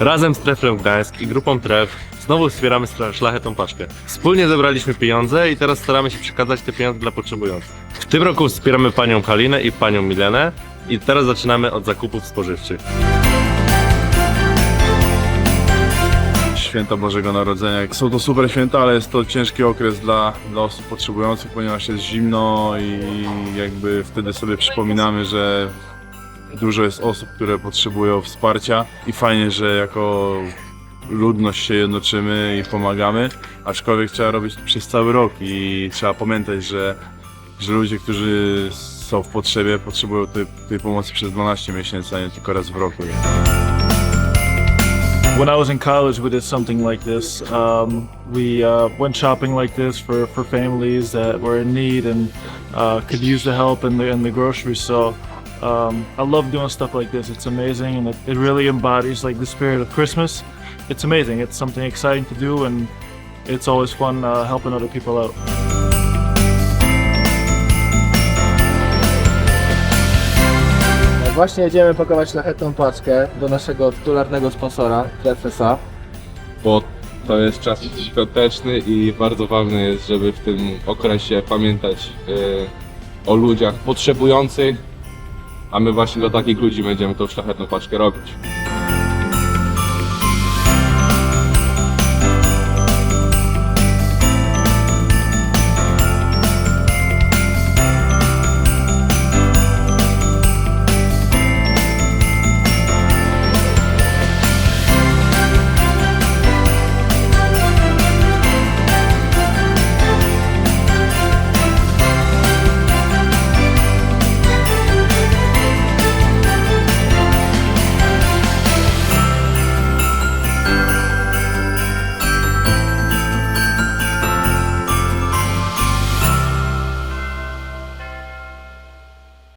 Razem z Treflem Gdańsk i grupą Tref znowu wspieramy Szla- Szlachetną Paczkę. Wspólnie zebraliśmy pieniądze i teraz staramy się przekazać te pieniądze dla potrzebujących. W tym roku wspieramy panią Kalinę i panią Milenę i teraz zaczynamy od zakupów spożywczych. Święta Bożego Narodzenia. Są to super święta, ale jest to ciężki okres dla, dla osób potrzebujących, ponieważ jest zimno i jakby wtedy sobie przypominamy, że dużo jest osób, które potrzebują wsparcia i fajnie, że jako ludność się jednoczymy i pomagamy, aczkolwiek trzeba robić przez cały rok i trzeba pamiętać, że, że ludzie, którzy są w potrzebie, potrzebują tej, tej pomocy przez 12 miesięcy, a nie tylko raz w roku. When I was in college, we did something like this. Um, we uh, went shopping like this for, for families that were in need and uh, could use the help in the, in the groceries. So um, I love doing stuff like this. It's amazing and it, it really embodies like the spirit of Christmas. It's amazing. It's something exciting to do and it's always fun uh, helping other people out. Właśnie jedziemy pakować szlachetną paczkę do naszego tytularnego sponsora, Trefesa. bo to jest czas świąteczny i bardzo ważne jest, żeby w tym okresie pamiętać y, o ludziach potrzebujących, a my właśnie dla takich ludzi będziemy tą szlachetną paczkę robić.